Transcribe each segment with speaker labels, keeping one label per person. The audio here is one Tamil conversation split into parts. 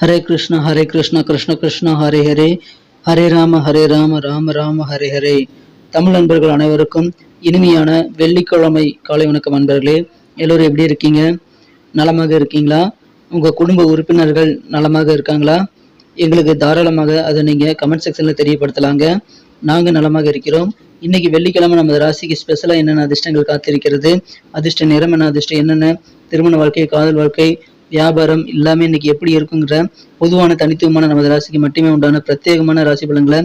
Speaker 1: ஹரே கிருஷ்ண ஹரே கிருஷ்ண கிருஷ்ண கிருஷ்ண ஹரே ஹரே ஹரே ராம ஹரே ராம ராம ராம ஹரே ஹரே தமிழ் நண்பர்கள் அனைவருக்கும் இனிமையான வெள்ளிக்கிழமை காலை வணக்கம் நண்பர்களே எல்லோரும் எப்படி இருக்கீங்க? நலமாக இருக்கீங்களா? உங்கள் குடும்ப உறுப்பினர்கள் நலமாக இருக்காங்களா? எங்களுக்கு தாராளமாக அதை நீங்கள் கமெண்ட் செக்ஷனில் தெரியப்படுத்தலாங்க. நாங்கள் நலமாக இருக்கிறோம். இன்னைக்கு வெள்ளிக்கிழமை நம்ம ராசிக்கு ஸ்பெஷலாக என்னென்ன அதிர்ஷ்டங்கள் காத்திருக்கிறது? அதிர்ஷ்ட நிறம் என்ன? அதிர்ஷ்டம் என்னென்ன? திருமண வாழ்க்கை காதல் வாழ்க்கை வியாபாரம் எல்லாமே இன்னைக்கு எப்படி இருக்குங்கிற பொதுவான தனித்துவமான நமது ராசிக்கு மட்டுமே உண்டான பிரத்யேகமான ராசி பலன்களை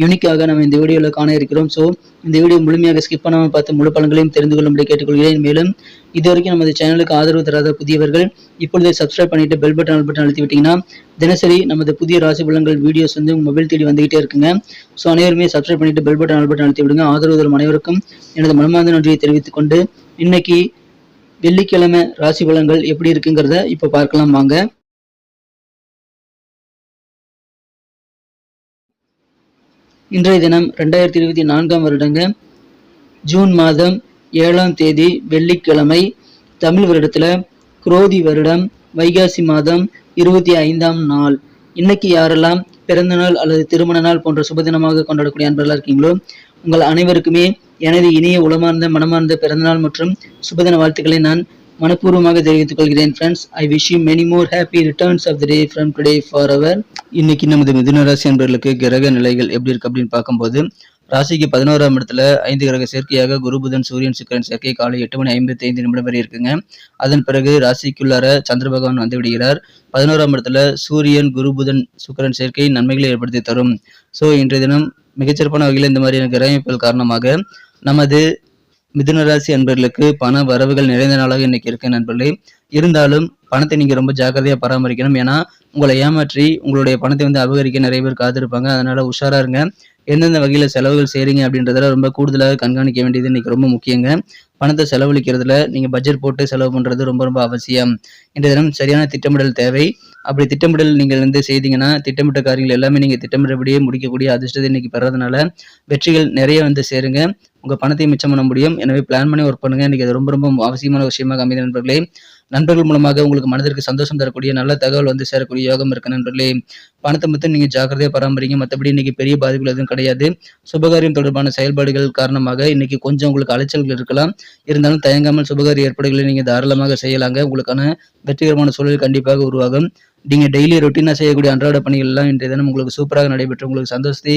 Speaker 1: யூனிக்காக நம்ம இந்த வீடியோவில் காண இருக்கிறோம். ஸோ இந்த வீடியோ முழுமையாக ஸ்கிப் பண்ணாமல் பார்த்து முழு பலன்களையும் தெரிந்து கொள்ளும்படி கேட்டுக்கொள்கிறேன். மேலும் இது வரைக்கும் நமது சேனலுக்கு ஆதரவு தராத புதியவர்கள் இப்பொழுதே சப்ஸ்கிரைப் பண்ணிட்டு பெல் பட்டன் ஆல் பட்டன் அழுத்தி விட்டீங்கன்னா தினசரி நமது புதிய ராசி பலன்கள் வீடியோஸ் வந்து உங்கள் மொபைல் தேடி வந்துகிட்டே இருக்குங்க. ஸோ அனைவருமே சப்ஸ்கிரைப் பண்ணிட்டு பெல் பட்டன் ஆல் பட்டன் அழுத்தி விடுங்க. ஆதரவு தரும் அனைவருக்கும் எனது மனமார்ந்த நன்றியை தெரிவித்துக் கொண்டு இன்னைக்கு வெள்ளிக்கிழமை ராசி பலன்கள் எப்படி இருக்குங்கிறத இப்போ பார்க்கலாம் வாங்க. இன்றைய தினம் ரெண்டாயிரத்தி இருபத்தி நான்காம் வருடங்க. ஜூன் மாதம் ஏழாம் தேதி வெள்ளிக்கிழமை தமிழ் வருடத்துல குரோதி வருடம் வைகாசி மாதம் இருபத்தி ஐந்தாம் நாள். இன்னைக்கு யாரெல்லாம் பிறந்த நாள் அல்லது திருமண நாள் போன்ற சுபதினமாக கொண்டாடக்கூடிய அன்பர்களாக இருக்கீங்களோ உங்கள் அனைவருக்குமே எனது இனிய உளமார்ந்த மனமார்ந்த பிறந்தநாள் மற்றும் சுபதின வாழ்த்துக்களை நான் மனப்பூர்வமாக தெரிவித்துக் கொள்கிறேன் friends I wish you many more happy returns of the day from today for அவர் இன்னைக்கு நமது மிதுன ராசி என்பவர்களுக்கு கிரக நிலைகள் எப்படி இருக்கு அப்படின்னு பார்க்கும்போது ராசிக்கு பதினோராம் இடத்துல ஐந்து கிரக சேர்க்கையாக குரு புதன் சூரியன் சுக்கரன் சேர்க்கை காலை எட்டு மணி ஐம்பத்தி ஐந்து நிமிடம் வரை இருக்குங்க. அதன் பிறகு ராசிக்குள்ளார சந்திர பகவான் வந்து விடுகிறார். பதினோராம் இடத்துல சூரியன் குரு புதன் சுக்கிரன் சேர்க்கை நன்மைகளை ஏற்படுத்தி தரும். ஸோ இன்றைய தினம் மிகச்சிறப்பான வகையில் இந்த மாதிரியான கிரகமைப்புகள் காரணமாக நமது மிதுன ராசி அன்பர்களுக்கு பண வரவுகள் நிறைந்த நாளாக இன்னைக்கு இருக்கு நண்பர்களே. இருந்தாலும் பணத்தை நீங்க ரொம்ப ஜாக்கிரதையா பராமரிக்கணும். ஏன்னா உங்களை ஏமாற்றி உங்களுடைய பணத்தை வந்து அபகரிக்க நிறைய பேர் காத்திருப்பாங்க. அதனால உஷாரா இருங்க. எந்தெந்த வகையில செலவுகள் செய்கிறீங்க அப்படின்றதுல ரொம்ப கூடுதலாக கண்காணிக்க வேண்டியது இன்னைக்கு ரொம்ப முக்கியங்க. பணத்தை செலவழிக்கிறதுல நீங்க பட்ஜெட் போட்டு செலவு பண்றது ரொம்ப ரொம்ப அவசியம். இன்றைய தினம் சரியான திட்டமிடல் தேவை. அப்படி திட்டமிடல் நீங்கள் வந்து செய்தீங்கன்னா திட்டமிட்ட காரியங்கள் எல்லாமே நீங்க திட்டமிட்டபடியே முடிக்கக்கூடிய அதிர்ஷ்டத்தை இன்னைக்கு பெறதுனால வெற்றிகள் நிறைய வந்து சேருங்க. உங்க பணத்தை மிச்சம் பண்ண முடியும். எனவே பிளான் பண்ணி ஒர்க் பண்ணுங்க. இன்னைக்கு அது ரொம்ப ரொம்ப அவசியமான விஷயமாக அமைந்த நண்பர்களே. நண்பர்கள் மூலமாக உங்களுக்கு மனதிற்கு சந்தோஷம் தரக்கூடிய நல்ல தகவல் வந்து சேரக்கூடிய யோகம் இருக்கு நண்பர்களே. பணத்தை மட்டும் நீங்க ஜாக்கிரதையாக பராமரிங்க. மற்றபடி இன்னைக்கு பெரிய பாதிப்புகள் எதுவும் கிடையாது. சுபகாரியம் தொடர்பான செயல்பாடுகள் காரணமாக இன்னைக்கு கொஞ்சம் உங்களுக்கு அலைச்சல்கள் இருக்கலாம். இருந்தாலும் தயங்காமல் சுபகாரிய ஏற்பாடுகளை நீங்க தாராளமாக செய்யலாங்க. உங்களுக்கான வெற்றிகரமான சூழல் கண்டிப்பாக உருவாகும். நீங்க டெய்லி ரொட்டீனாக செய்யக்கூடிய அன்றாட பணிகள் இன்றைய தினம் உங்களுக்கு சூப்பராக நடைபெற்று உங்களுக்கு சந்தோஷத்தை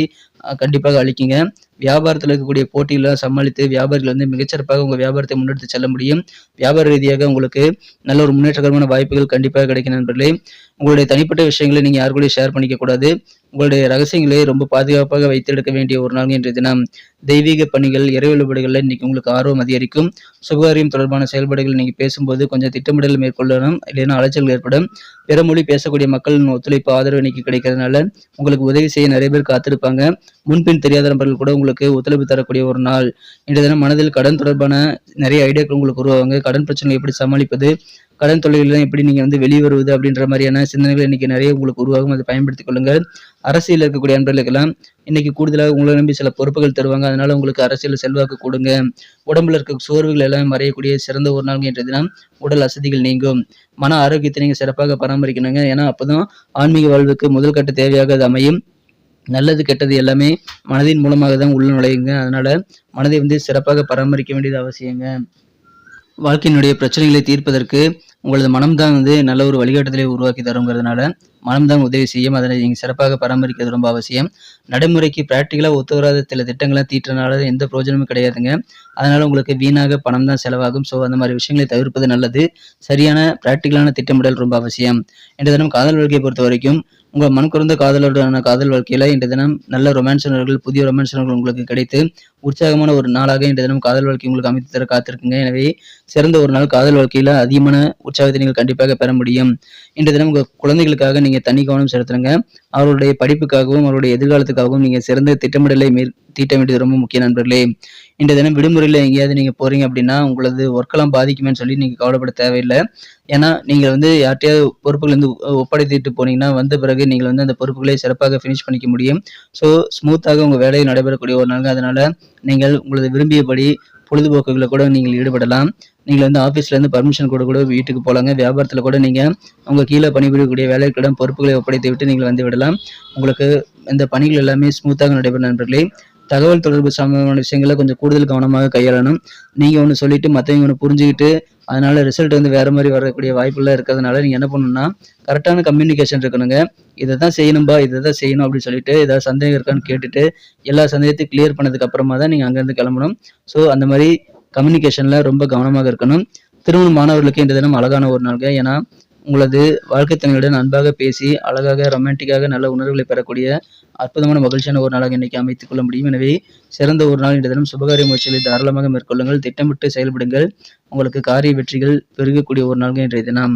Speaker 1: கண்டிப்பாக அளிக்குங்க. வியாபாரத்தில் இருக்கக்கூடிய போட்டிகளை சமாளித்து வியாபாரிகள் வந்து மிகச்சிறப்பாக உங்க வியாபாரத்தை முன்னெடுத்து செல்ல முடியும். வியாபார ரீதியாக உங்களுக்கு நல்ல ஒரு முன்னேற்றகரமான வாய்ப்புகள் கண்டிப்பாக கிடைக்கும் நண்பர்களே. உங்களுடைய தனிப்பட்ட விஷயங்களை நீங்க யார் கூடயும் ஷேர் பண்ணிக்க கூடாது. உங்களுடைய ரகசியங்களை ரொம்ப பாதுகாப்பாக வைத்தெடுக்க வேண்டிய ஒரு நாள் இன்றைய தினம். தெய்வீக பணிகள் இறை வழிபாடுகளில் இன்னைக்கு உங்களுக்கு ஆர்வம் அதிகரிக்கும். சுகாரியம் தொடர்பான செயல்பாடுகள் நீங்க பேசும்போது கொஞ்சம் திட்டமிடல் மேற்கொள்ளணும் இல்லைன்னா அலைச்சல் ஏற்படும். பிற மொழி பேசக்கூடிய மக்களின் ஒத்துழைப்பு ஆதரவு இன்னைக்கு கிடைக்கிறதுனால உங்களுக்கு உதவி செய்ய நிறைய பேர் காத்திருப்பாங்க. முன்பின் தெரியாத நபர்கள் கூட உங்களுக்கு உங்களுக்கு ஒத்துழைப்பு தரக்கூடிய ஒரு நாள். இன்றைய தினம் மனதில் கடன் தொடர்பான நிறைய ஐடியாக்கள் உங்களுக்கு உருவாங்க கடன் பிரச்சனைகளை எப்படி சமாளிப்பது? கடன் தொல்லைகள் எப்படி நீங்க வந்து வெளியே வருவது அப்படின்ற மாதிரியான சிந்தனைகள் இன்னைக்கு நிறைய உங்களுக்கு உருவாகும். அதை பயன்படுத்திக் கொள்ளுங்கள் அரசியல் இருக்கக்கூடிய அன்பர்களுக்கெல்லாம் இன்னைக்கு கூடுதலாக உங்களை நம்பி சில பொறுப்புகள் தருவாங்க. அதனால உங்களுக்கு அரசியல் செல்வாக்கு கொடுங்க. உடம்புல இருக்க சோர்வுகள் எல்லாம் மறையக்கூடிய சிறந்த ஒரு நாள் என்ற தினம். உடல் அசதிகள் நீங்கும். மன ஆரோக்கியத்தை நீங்க சிறப்பாக பராமரிக்கணுங்க. ஏன்னா அப்பதான் ஆன்மீக வாழ்வுக்கு முதல் கட்ட தேவையாக அது அமையும். நல்லது கெட்டது எல்லாமே மனதின் மூலமாக தான் உள்ள நுழையுங்க. அதனால மனதை வந்து சிறப்பாக பராமரிக்க வேண்டியது அவசியங்க. வாழ்க்கையினுடைய பிரச்சனைகளை தீர்ப்பதற்கு உங்களது மனம்தான் வந்து நல்ல ஒரு வழிகாட்டுதலை உருவாக்கி தருங்கிறதுனால மனம்தான் உதவி செய்யும். அதனை நீங்கள் சிறப்பாக பராமரிக்கிறது ரொம்ப அவசியம். நடைமுறைக்கு ப்ராக்டிக்கலாக ஒத்து வராத சில திட்டங்களை தீட்டுறனால எந்த பிரயோஜனமும் கிடையாதுங்க. அதனால் உங்களுக்கு வீணாக பணம் தான் செலவாகும். ஸோ அந்த மாதிரி விஷயங்களை தவிர்ப்பது நல்லது. சரியான ப்ராக்டிக்கலான திட்டமிடல் ரொம்ப அவசியம். இன்றைய தினம் காதல் வாழ்க்கையை பொறுத்த வரைக்கும் உங்கள் மனம் குறைந்த காதலருடனான காதல் வாழ்க்கையில் இன்றைய தினம் நல்ல ரொமான்ஸ் உணர்வுகள் புதிய ரொமான்ஸ் உணர்வுகள் உங்களுக்கு கிடைத்து உற்சாகமான ஒரு நாளாக இன்றைய தினம் காதல் வாழ்க்கை உங்களுக்கு அமைத்து தர காத்திருக்குங்க. எனவே சிறந்த ஒரு நாள் காதல் வாழ்க்கையில அதிகமான உற்சாகத்தை நீங்கள் கண்டிப்பாக பெற முடியும். இன்றைய தினம் உங்க குழந்தைகளுக்காக நீங்க தனி கவனம் செலுத்துறங்க. அவருடைய படிப்புக்காகவும் அவருடைய எதிர்காலத்துக்காகவும் நீங்க சிறந்த திட்டமிடலை மேற் தீட்ட வேண்டியது ரொம்ப முக்கிய நண்பர்களே. இன்றைய தினம் விடுமுறையில் எங்கேயாவது நீங்க போறீங்க அப்படின்னா உங்களது ஒர்க்கெல்லாம் பாதிக்குமேன்னு சொல்லி நீங்க கவலைப்பட தேவையில்லை. ஏன்னா நீங்க வந்து யார்ட்டையாவது பொறுப்புகள் வந்து ஒப்படைத்துட்டு போனீங்கன்னா வந்த பிறகு நீங்கள் வந்து அந்த பொறுப்புகளை சிறப்பாக ஃபினிஷ் பண்ணிக்க முடியும். ஸோ ஸ்மூத்தாக உங்க வேலையை நடைபெறக்கூடிய ஒரு நாள் அதனால நீங்கள் உங்களது விரும்பியபடி பொழுதுபோக்குகளை கூட நீங்கள் ஈடுபடலாம். நீங்கள் வந்து ஆஃபீஸ்லேருந்து பர்மிஷன் கூட கூட வீட்டுக்கு போகலாங்க வியாபாரத்தில் கூட நீங்கள் உங்கள் கீழே பணிபுரியக்கூடிய வேலைகளிடம் பொறுப்புகளை ஒப்படைத்து விட்டு நீங்கள் வந்து விடலாம். உங்களுக்கு இந்த பணிகள் எல்லாமே ஸ்மூத்தாக நடைபெறும் நண்பர்களே. தகவல் தொடர்பு சம்பந்தமான விஷயங்களை கொஞ்சம் கூடுதல் கவனமாக கையாளணும். நீங்கள் ஒன்று சொல்லிவிட்டு மற்றவங்க ஒன்று புரிஞ்சுக்கிட்டு அதனால் ரிசல்ட் வந்து வேறு மாதிரி வரக்கூடிய வாய்ப்புலாம் இருக்கிறதுனால நீங்கள் என்ன பண்ணணும்னா கரெக்டான கம்யூனிகேஷன் இருக்கணுங்க. இதை தான் செய்யணும்பா இதை தான் செய்யணும் அப்படின்னு சொல்லிட்டு ஏதாவது சந்தேகம் இருக்கான்னு கேட்டுட்டு எல்லா சந்தேகத்தையும் கிளியர் பண்ணதுக்கு அப்புறமா தான் நீங்கள் அங்கேருந்து கிளம்பணும். ஸோ அந்த மாதிரி கம்யூனிகேஷனில் ரொம்ப கவனமாக இருக்கணும். திருமண மாணவர்களுக்கு இந்த தினம் அழகான ஒரு நாளுங்க. ஏன்னா உங்களது வாழ்க்கை துணையுடன் அன்பாக பேசி அழகாக ரொமான்டிக்காக நல்ல உணர்வுகளை பெறக்கூடிய அற்புதமான மகிழ்ச்சியான ஒரு நாளாக இன்னைக்கு அமைத்துக் கொள்ள முடியும். எனவே சிறந்த ஒரு நாள் இன்று தினம் சுபகாரிய முயற்சிகளை தாராளமாக மேற்கொள்ளுங்கள். திட்டமிட்டு செயல்படுங்கள். உங்களுக்கு காரிய வெற்றிகள் பெருகக்கூடிய ஒரு நாள்கள் இன்றைய தினம்.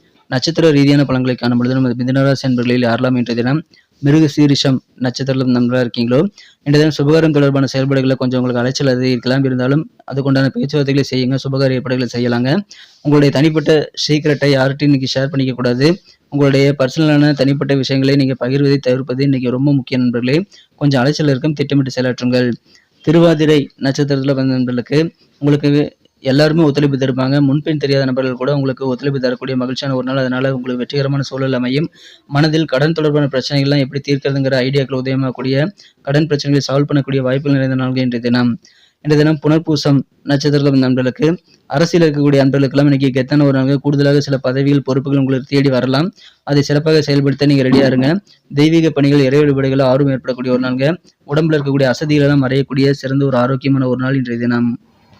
Speaker 1: நட்சத்திர ரீதியான பலன்களை காணும்பொழுது நமது மிதனராசி என்பர்களில் யாரெல்லாம் இன்றைய தினம் மிருக சீரிஷம் நட்சத்திரத்தில் நண்பராக இருக்கீங்களோ? இன்றைய தினம் சுபகாரம் தொடர்பான செயல்பாடுகளில் கொஞ்சம் உங்களுக்கு அலைச்சல் அது இருக்கலாம். இருந்தாலும் அதுக்குண்டான பேச்சுவார்த்தைகளை செய்யுங்க. சுபகார ஏற்பாடுகளை செய்யலாங்க. உங்களுடைய தனிப்பட்ட சீக்கிரட்டை யார்கிட்டையும் இன்னைக்கு ஷேர் பண்ணிக்க கூடாது உங்களுடைய பர்சனலான தனிப்பட்ட விஷயங்களை நீங்கள் பகிர்வதை தவிர்ப்பது இன்னைக்கு ரொம்ப முக்கிய நண்பர்களே. கொஞ்சம் அலைச்சல் இருக்கும். திட்டமிட்டு செயலாற்றுங்கள். திருவாதிரை நட்சத்திரத்தில் வந்த நண்பர்களுக்கு உங்களுக்கு எல்லாருமே ஒத்துழைப்பு தருப்பாங்க முன்பின் தெரியாத நபர்கள் கூட உங்களுக்கு ஒத்துழைப்பு தரக்கூடிய மகிழ்ச்சியான ஒரு நாள். அதனால உங்களுக்கு வெற்றிகரமான சூழல் அமையும். மனதில் கடன் தொடர்பான பிரச்சனைகள்லாம் எப்படி தீர்க்கிறதுங்கிற ஐடியாக்கள் உதயமாகக்கூடிய கடன் பிரச்சனைகளை சால்வ் பண்ணக்கூடிய வாய்ப்புகள் நிறைந்த நாள்கள் இன்றைய தினம். இன்றைய தினம் புனர்பூசம் நட்சத்திரத்தில் நண்பர்களுக்கு அரசியல் இருக்கக்கூடிய அன்பர்களுக்கெல்லாம் இன்னைக்கு கெத்தான ஒரு நாள் கூடுதலாக சில பதவிகள் பொறுப்புகள் உங்களுக்கு தேடி வரலாம். அதை சிறப்பாக செயல்படுத்த நீங்கள் ரெடியாக இருங்க. தெய்வீக பணிகள் இறை வழிபாடுகள் ஆர்வம் ஏற்படக்கூடிய ஒரு நாள்ங்க உடம்புல இருக்கக்கூடிய அசதிகளெல்லாம் மறையக்கூடிய சிறந்த ஒரு ஆரோக்கியமான ஒரு நாள் இன்றைய தினம்.